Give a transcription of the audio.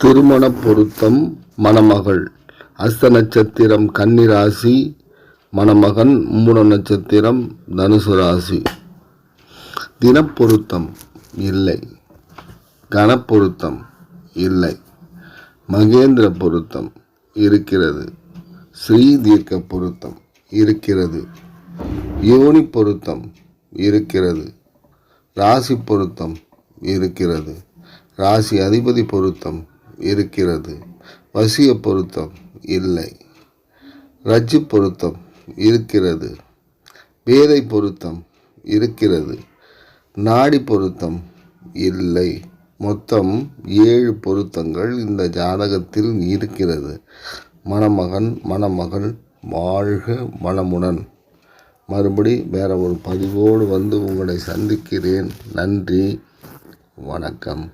திருமண பொருத்தம் மணமகள். அஸ்த நட்சத்திரம் கன்னி ராசி மணமகன் மூல நட்சத்திரம் தனுசு ராசி. தினப்பொருத்தம் இல்லை. கணப்பொருத்தம் இல்லை. மகேந்திர பொருத்தம் இருக்கிறது. ஸ்ரீ தீர்க்க பொருத்தம் இருக்கிறது. யோனி பொருத்தம் இருக்கிறது. ராசி பொருத்தம் இருக்கிறது. ராசி அதிபதி பொருத்தம் இருக்கிறது. வசிய பொருத்தம் இல்லை. ரஜ்ஜு பொருத்தம் இருக்கிறது. வேலை பொருத்தம் இருக்கிறது. நாடி பொருத்தம் இல்லை. மொத்தம் ஏழு பொருத்தங்கள் இந்த ஜாதகத்தில் இருக்கிறது. மணமகன் மணமகள் வாழ்க வளமுடன் மறுபடி வேற ஒரு பதிவோடு வந்து உங்களை சந்திக்கிறேன். நன்றி. வணக்கம்.